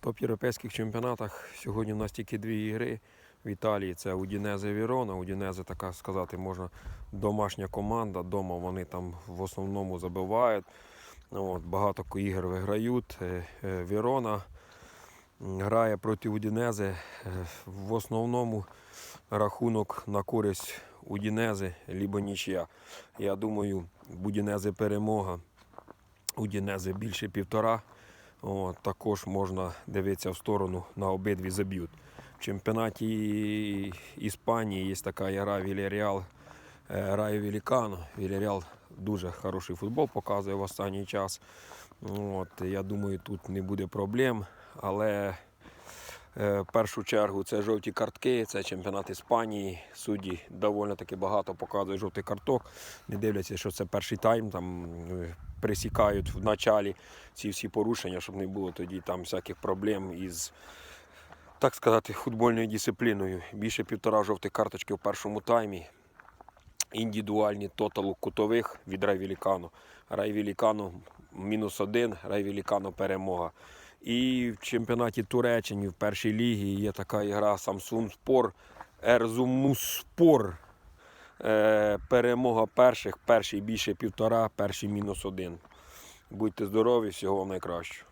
топ-європейських чемпіонатах сьогодні у нас тільки дві ігри. В Італії це Удінезе Вірона. Удінезе, така сказати, можна домашня команда. Дома вони там в основному забивають. Ну, От, багато ігор виграють. Е, е, Вірона грає проти Удінези. Е, В основному рахунок на користь Удінези, либо нічия. Я думаю, в Удінези перемога. Удінези більше півтора. От, також можна дивитися в сторону на обидві заб'ють. В чемпіонаті Іспанії є така гра Вільяріал Раю Велікано. Вільяріал дуже хороший футбол показує в останній час. От, я думаю, тут не буде проблем. Але е, в першу чергу це жовті картки, це чемпіонат Іспанії. Судді доволі таки багато показують жовтий карток. Не дивляться, що це перший тайм. Там е, присікають в началі ці всі порушення, щоб не було тоді там всяких проблем із, так сказати, футбольною дисципліною. Більше півтора жовтих карточки в першому таймі. Індивідуальні тотал кутових від Райвілікану. Райвілікану мінус один, Райвілікану перемога. І в чемпіонаті Туреччини в першій лігі є така гра Samsung Spor Ерзумуспор. Е, перемога перших, перший більше півтора, перший мінус один. Будьте здорові, всього вам найкращого.